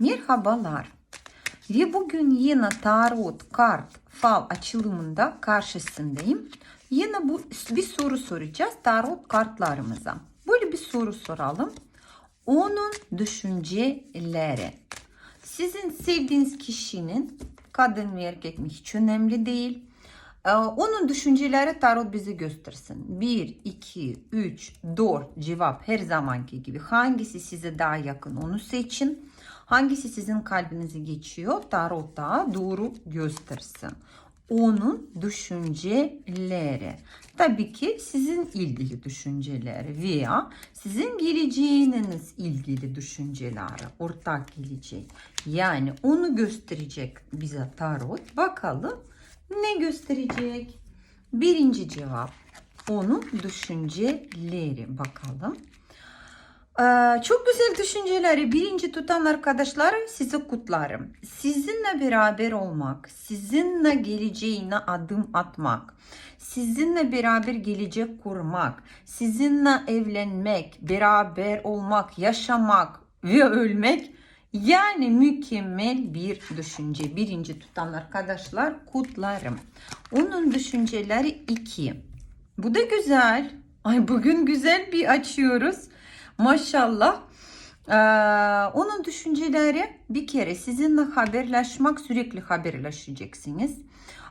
Merhabalar. Ve bugün yine tarot kart fal açılımında karşısındayım. Yine bu bir soru soracağız tarot kartlarımıza. Böyle bir soru soralım. Onun düşünceleri. Sizin sevdiğiniz kişinin kadın mı erkek mi hiç önemli değil. Ee, Onun düşünceleri tarot bize göstersin. 1, 2, 3, 4 cevap her zamanki gibi. Hangisi size daha yakın onu seçin. Hangisi sizin kalbinize geçiyor tarot daha doğru göstersin. Onun düşünceleri. Tabii ki sizin ilgili düşünceleri veya sizin geleceğiniz ilgili düşünceleri, ortak gelecek. Yani onu gösterecek bize tarot. Bakalım ne gösterecek? Birinci cevap onun düşünceleri bakalım. Ee, çok güzel düşünceleri birinci tutan arkadaşlar sizi kutlarım. Sizinle beraber olmak, sizinle geleceğine adım atmak, sizinle beraber gelecek kurmak, sizinle evlenmek, beraber olmak, yaşamak ve ölmek yani mükemmel bir düşünce. Birinci tutan arkadaşlar kutlarım. Onun düşünceleri iki. Bu da güzel. Ay bugün güzel bir açıyoruz. Maşallah. Ee, onun düşünceleri bir kere sizinle haberleşmek sürekli haberleşeceksiniz.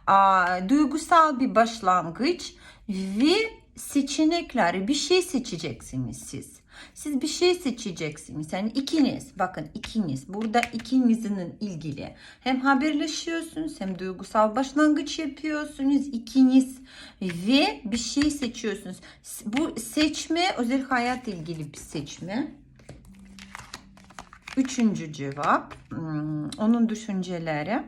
Aa, duygusal bir başlangıç ve seçenekleri bir şey seçeceksiniz siz. Siz bir şey seçeceksiniz. Yani ikiniz bakın ikiniz burada ikinizin ilgili hem haberleşiyorsunuz hem duygusal başlangıç yapıyorsunuz ikiniz ve bir şey seçiyorsunuz. Bu seçme özel hayat ilgili bir seçme. Üçüncü cevap hmm, onun düşünceleri.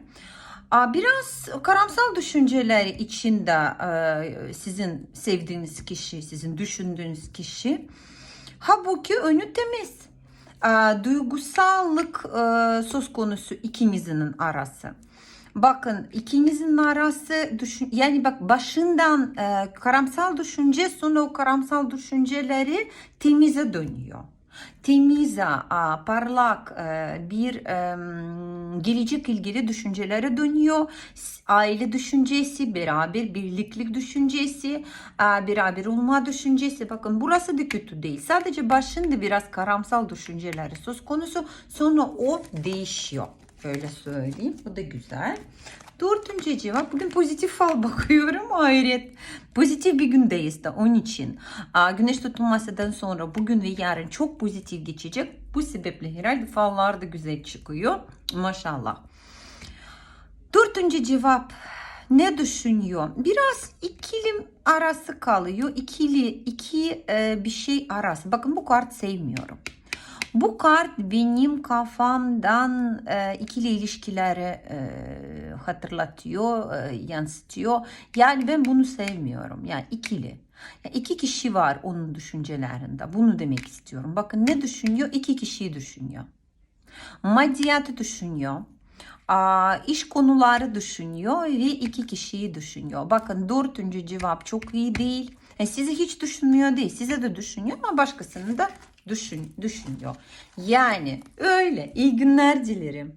Biraz karamsal düşünceleri içinde e, sizin sevdiğiniz kişi, sizin düşündüğünüz kişi. Halbuki önü temiz. Aa, Duygusallık e, söz konusu ikinizin arası. Bakın ikinizin arası düşün yani bak başından e, karamsal düşünce sonra o karamsal düşünceleri temize dönüyor. Temize, a, parlak e, bir e, gelecek ilgili düşüncelere dönüyor. Aile düşüncesi, beraber birliklik düşüncesi, a, beraber olma düşüncesi. Bakın burası da kötü değil. Sadece başında biraz karamsal düşünceleri söz konusu. Sonra o değişiyor. Öyle söyleyeyim. Bu da güzel. Dördüncü cevap. Bugün pozitif fal bakıyorum. Hayret. Pozitif bir gündeyiz de onun için. Aa, güneş tutulmasından sonra bugün ve yarın çok pozitif geçecek. Bu sebeple herhalde fallar da güzel çıkıyor. Maşallah. Dördüncü cevap. Ne düşünüyor? Biraz ikili arası kalıyor. İkili, iki e, bir şey arası. Bakın bu kart sevmiyorum. Bu kart benim kafamdan e, ikili ilişkileri e, hatırlatıyor, e, yansıtıyor. Yani ben bunu sevmiyorum. Yani ikili. Yani iki kişi var onun düşüncelerinde. Bunu demek istiyorum. Bakın ne düşünüyor? İki kişiyi düşünüyor. Maddiyatı düşünüyor. İş konuları düşünüyor ve iki kişiyi düşünüyor. Bakın dördüncü cevap çok iyi değil. E, sizi hiç düşünmüyor değil. Size de düşünüyor ama başkasını da düşün, düşünüyor. Yani öyle. İyi günler dilerim.